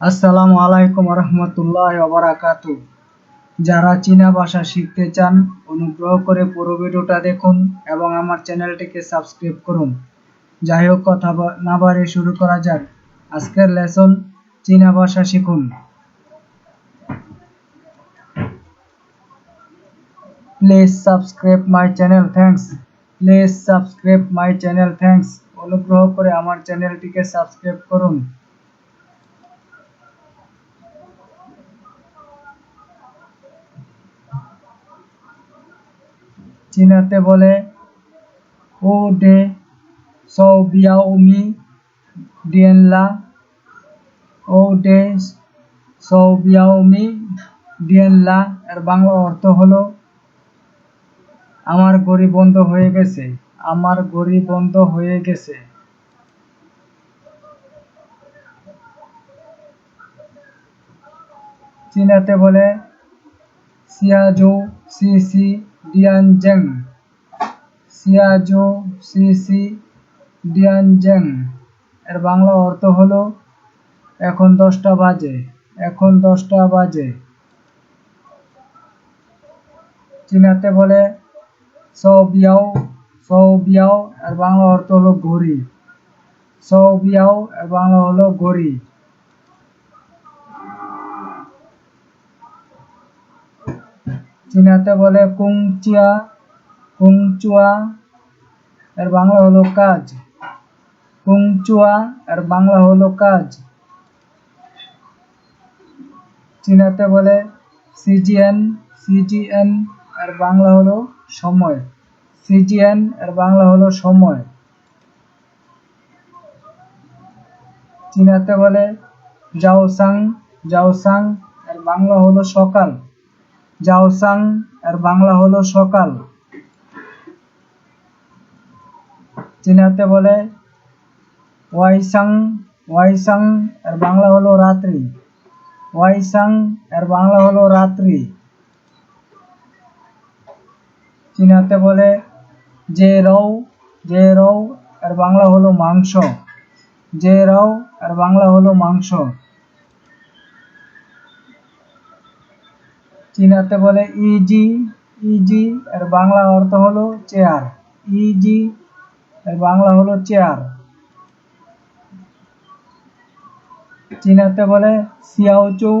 আসসালামু আলাইকুম রহমতুল্লাহ বারাকাতু যারা চীনা ভাষা শিখতে চান, অনুগ্রহ করে পুরো ভিডিওটা দেখুন এবং আমার চ্যানেলটিকে সাবস্ক্রাইব করুন। যাই হোক, কথা না বাড়িয়ে শুরু করা যাক। আজকের লেসন, চীনা ভাষা শিখুন। Please subscribe my channel, thanks. Please subscribe my channel, thanks. অনুগ্রহ করে আমার চ্যানেলটিকে সাবস্ক্রাইব করুন। চীনাতে বলে ও ডে সৌ বিয়াও মি ডিয়েনলা ও ডে সৌ বিয়াও মি ডিয়েনলা এর বাংলা অর্থ হলো, আমার গরিব বন্ধ হয়ে গেছে। আমার গড়ি বন্ধ হয়ে গেছে। চীনাতে বলে, সিয়াজো সি সি ডিয়ানজেং। সিয়াজো সি সি ডিয়ানজেং। এর বাংলা অর্থ হলো, এখন দশটা বাজে, এখন দশটা বাজে। চীনাতে বলে সৌ বিয়াও সৌ বিয়াও এর বাংলা অর্থ হলো ঘড়ি। সৌ বিয়াও এর বাংলা হলো ঘড়ি। চীনাতে বলে কুংচিয়া, কুংচুয়া এর বাংলা হলো কাজ। কুংচুয়া এর বাংলা হলো কাজ। চীনাতে বলে সিজিএন সিজিএন এর বাংলা হলো সময়। সিজিএন এর বাংলা হলো সময়। চীনাতে বলে জাওসাং জাওসাং এর বাংলা হলো সকাল। জাওসাং এর বাংলা হলো সকাল। চীনাতে বলে ওয়াইসাং ওয়াইসাং এর বাংলা হলো রাত্রি। ওয়াইসাং এর বাংলা হলো রাত্রি। চীনাতে বলে যে রৌ যে রৌ এর বাংলা হলো মাংস। যে রৌ এর বাংলা হলো মাংস। চীনাতে বলে ইজি ইজি, এর বাংলা অর্থ হলো চেয়ার। ইজি, এর বাংলা হলো চেয়ার। চীনাতে বলে সিয়াওচৌ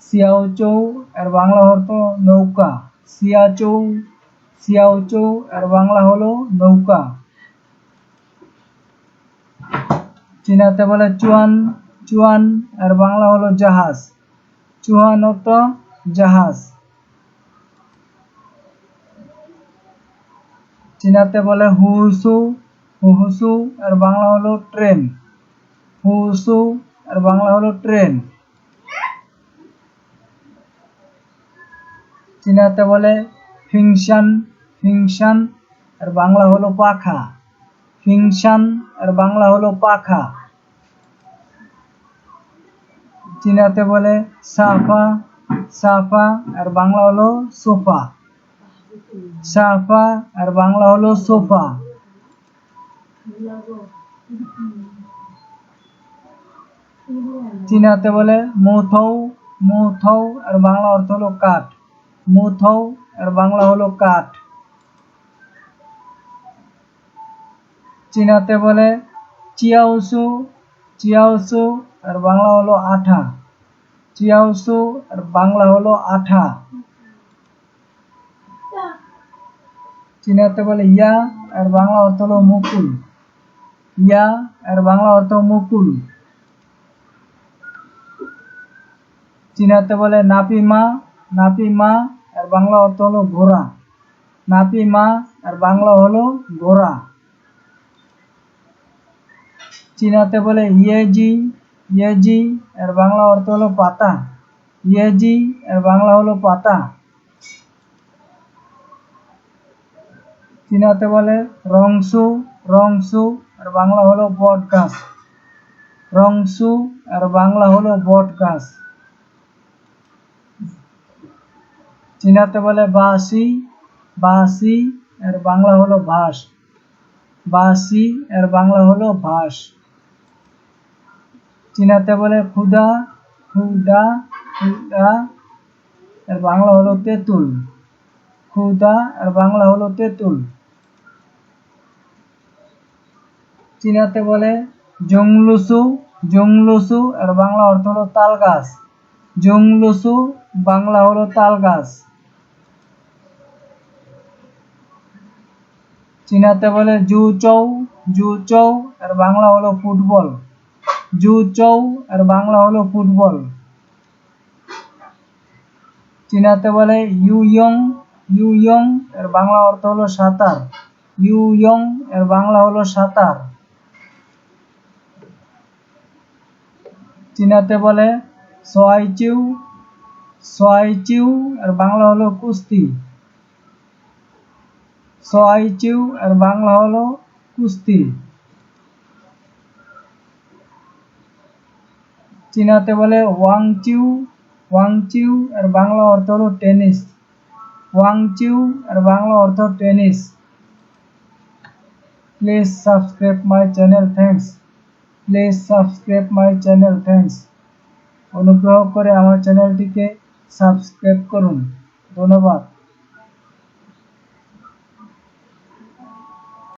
সিয়াওচৌ, এর বাংলা অর্থ নৌকা। সিয়াচৌ সিয়াওচৌ এর বাংলা হলো নৌকা। চীনাতে বলে চুয়ান চুয়ান এর বাংলা হলো জাহাজ। চুয়ান অর্থ জাহাজ। চীনাতে বলে হুসু হুসু এর বাংলা হলো ট্রেন। হুসু এর বাংলা হলো ট্রেন। চীনাতে বলে ফিংশান ফিংশান আর বাংলা হলো পাখা। ফিংশান আর বাংলা হলো পাখা। চীনাতে বলে সাফা সাফা আর বাংলা হলো সোফা। সাফা আর বাংলা হলো সোফা। চীনাতে বলে মৌথৌ মৌথৌ আর বাংলা অর্থ হলো কাঠ। মৌথৌ আর বাংলা হলো কাঠ। চীনাতে বলে চিয়াউসু চিয়াউসু আর বাংলা হলো আঠা। চিয়াউসু আর বাংলা হলো আঠা। চীনাতে বলে ইয়া আর বাংলা অর্থ হলো মুকুল। ইয়া আর বাংলা অর্থ মুকুল। চীনাতে বলে নাপি মা নাপি মা আর বাংলা অর্থ হলো ঘোড়া। নাপি মা আর বাংলা হলো ঘোড়া। চীনাতে বলে ইয়েজি ইয়েজি আর বাংলা অর্থ হলো পাতা। ইয়েজি আর বাংলা হলো পাতা। চীনাতে বলে রংসু রংসু আর বাংলা হলো বট গাছ রংসু আর বাংলা হলো বট গাছ চীনাতে বলে বাসি বাসি, এর বাংলা হলো ভাস। বাসি, এর বাংলা হলো ভাস। চীনাতে বলে ক্ষুদা ক্ষুদা ক্ষুদা এর বাংলা হলো তেঁতুল। ক্ষুদা এর বাংলা হলো তেঁতুল। চীনাতে বলে জংলুসু জংলুসু এর বাংলা অর্থ হলো তাল গাছ জংলুসু, বাংলা হলো তাল গাছ চীনাতে বলে জু চৌ জু চৌ এর বাংলা হলো ফুটবল। জু চৌ এর বাংলা হলো ফুটবল। চীনাতে বলে ইউ ইয়ং ইউ এর বাংলা অর্থ হলো সাঁতার। ইউ ইয়ং এর বাংলা হলো সাঁতার। চীনাতে বলে সোয়াই চিউ সোয়াই চিউ এর বাংলা হলো কুস্তি। সোয়াই চিউ এর বাংলা হলো কুস্তি। চীনাতে বলে ওয়াং চিউ ওয়াং চিউ এর বাংলা অর্থ হলো টেনিস। ওয়াং চিউ এর বাংলা অর্থ tennis. Please subscribe my channel, thanks. Please subscribe my channel, thanks. অনুগ্রহ করে আমার চ্যানেলটিকে সাবস্ক্রাইব করুন। ধন্যবাদ।